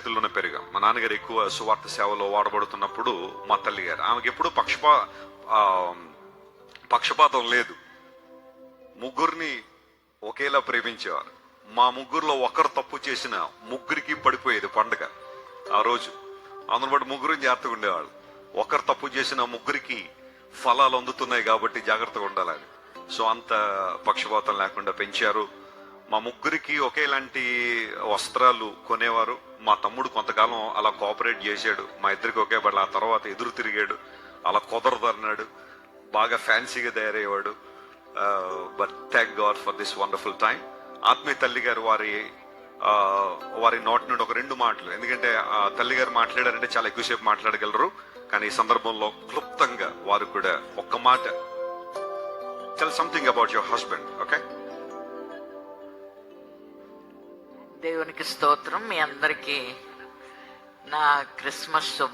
పరిస్థితుల్లోనే పెరిగాం. మా నాన్నగారు ఎక్కువ సువార్త సేవలో వాడబడుతున్నప్పుడు మా తల్లి గారు. ఆమెకి ఎప్పుడు పక్షపా పక్షపాతం లేదు. ముగ్గురిని ఒకేలా ప్రేమించేవారు. మా ముగ్గురులో ఒకరు తప్పు చేసిన ముగ్గురికి పడిపోయేది పండగ. ఆ రోజు అందులో బట్టి ముగ్గురు జాగ్రత్తగా ఉండేవాళ్ళు. ఒకరు తప్పు చేసిన ముగ్గురికి ఫలాలు అందుతున్నాయి కాబట్టి జాగ్రత్తగా ఉండాలని. సో అంత పక్షపాతం లేకుండా పెంచారు. మా ముగ్గురికి ఒకేలాంటి వస్త్రాలు కొనేవారు. మా తమ్ముడు కొంతకాలం అలా కోఆపరేట్ చేశాడు. మా ఇద్దరికి ఒకే బట్ ఆ తర్వాత ఎదురు తిరిగాడు. అలా కుదరదు అన్నాడు. బాగా ఫ్యాన్సీగా తయారయ్యేవాడు. But thank God for this wonderful time ఆత్మీయ తల్లి గారు వారి వారి నోటి నుండి ఒక రెండు మాటలు. ఎందుకంటే ఆ తల్లి గారు మాట్లాడారంటే చాలా ఎక్కువసేపు మాట్లాడగలరు. కానీ ఈ సందర్భంలో క్లుప్తంగా వారు కూడా ఒక్క మాట. Tell something about your husband okay దేవునికి స్తోత్రం. మీ అందరికీ నా క్రిస్మస్ శుభ